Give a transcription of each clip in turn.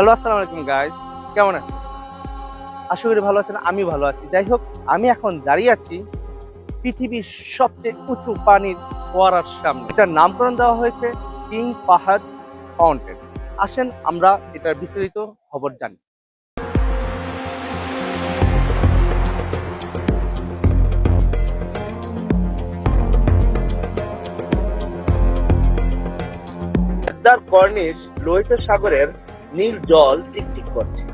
Hello আসসালামু আলাইকুম guys কেমন আছেন? আশা করি ভালো আছেন, আমি ভালো আছি। যাই হোক, আমি এখন দাঁড়িয়ে আছি পৃথিবীর সবচেয়ে উঁচু পানির ফোয়ারার সামনে। এটার নামকরণ দেওয়া হয়েছে কিং ফাহাদ ফাউন্টেন আসেন, আমরা এটার বিস্তারিত খবর জানি। কর্নিশ লোহিত সাগরের নীল জল টিকটিক করছে।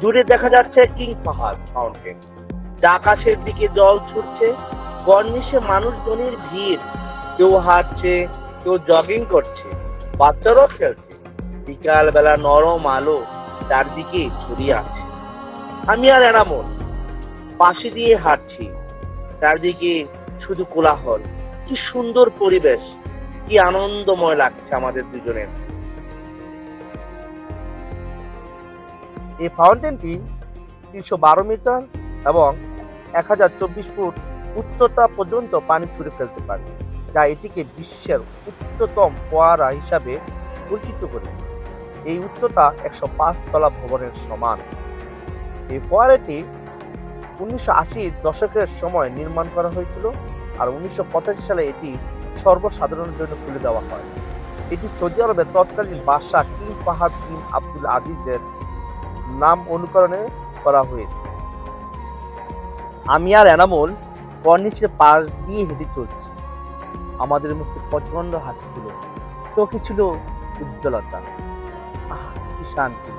দূরে দেখা যাচ্ছে কিং পাহাড় ফাউন্টেন আকাশের দিকে জল ছুটছে কর্নিশে মানুষজনের ভিড়। কেউ হাঁটছে, কেউ জগিং করছে, বাচ্চারাও খেলছে। বিকাল বেলা নরম আলো চারদিকে ছড়িয়ে আছে। আমি আর এনামল পাশে দিয়ে হাঁটছি। চারদিকে শুধু কোলাহল। কি সুন্দর পরিবেশ, কি আনন্দময় লাগছে আমাদের দুজনের। এই ফাউন্টেনটি তিনশো বারো মিটার এবং এক হাজার চব্বিশ ফুট উচ্চতা পর্যন্ত পানি ছুড়ে ফেলতে পারে, যা এটিকে বিশ্বের উচ্চতম ফোয়ারা হিসাবে পরিচিত করেছে। এই উচ্চতা একশো পাঁচ তলা ভবনের সমান। এই ফোয়ারাটি উনিশশো আশির দশকের সময় নির্মাণ করা হয়েছিল আর উনিশশো পঁচাশি সালে এটি সর্বসাধারণের জন্য খুলে দেওয়া হয়। এটি সৌদি আরবের তৎকালীন বাদশাহ কিং ফাহাদ বিন আব্দুল আজিজের নাম অনুকরণে করা হয়েছে। আমি আর এনামল কর্নিশের পাশ দিয়ে হেঁটে চলছি। আমাদের মুখে প্রচণ্ড হাসি ছিল। চোখে ছিল উজ্জ্বলতা। আহ, কি শান্তি।